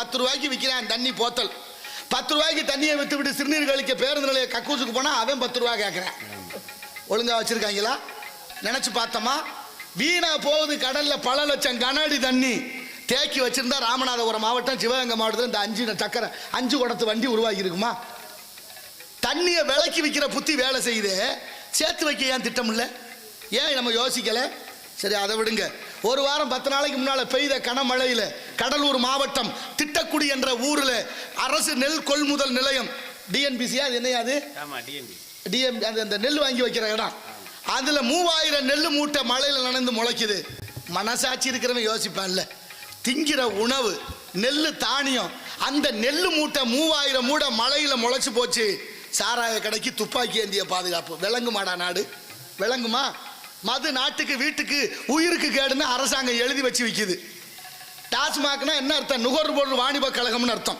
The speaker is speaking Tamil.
பத்து ரூபாய்க்கு விற்கிறான் தண்ணி போத்தல். பத்து ரூபாய்க்கு தண்ணியை விற்று விட்டு சிறுநீர் கழிக்க பேருந்து நிலைய கக்கூசுக்கு போனால் அவன் பத்து ரூபாய் கேட்குறான் ஒழுங்காக வச்சுருக்காங்களா? நினச்சி பார்த்தோமா வீணாக போகுது கடலில் பல லட்சம் கனஅடி தண்ணி. தேக்கி வச்சிருந்தா ராமநாதபுரம் மாவட்டம் சிவகங்கை மாவட்டத்தில் இந்த அஞ்சு சக்கரை அஞ்சு குடத்து வண்டி உருவாகி இருக்குமா தண்ணியை விளக்கி விற்கிற புத்தி வேலை செய்யுது. சேர்த்து வைக்க ஏன் திட்டம் இல்லை ஏன் நம்ம யோசிக்கலை? சரி அதை விடுங்க. ஒரு வாரம் பத்து நாளைக்கு முன்னால பெய்த கனமழையில கடலூர் மாவட்டம் திட்டக்குடி என்ற ஊர்ல அரசு நெல் கொள்முதல் நிலையம். டிஎன்பிசியா அது என்னையா அது? ஆமா டிஎம்பி டிஎம் அந்த அந்த நெல் வாங்கி வைக்கிற இடம். அதுல மூவாயிரம் நெல் மூட்டை மழையில நனைந்து முளைக்குது. மனசாட்சி இருக்கிறவன் யோசிப்பான்ல. திங்கிற உணவு நெல் தானியம் அந்த நெல் மூட்டை மூவாயிரம் மூட்டை மழையில முளைச்சு போச்சு. சாராய கடைக்கு துப்பாக்கி ஏந்திய பாதுகாப்பு. விளங்குமாடா நாடு? விளங்குமா? மது நாட்டுக்கு வீட்டுக்கு உயிருக்கு கேடுன்னு அரசாங்கம் எழுதி வச்சு விற்கிது டாஸ்மாக்னா என்ன அர்த்தம்? நுகர்வோர் வாணிப கழகம்னு அர்த்தம்.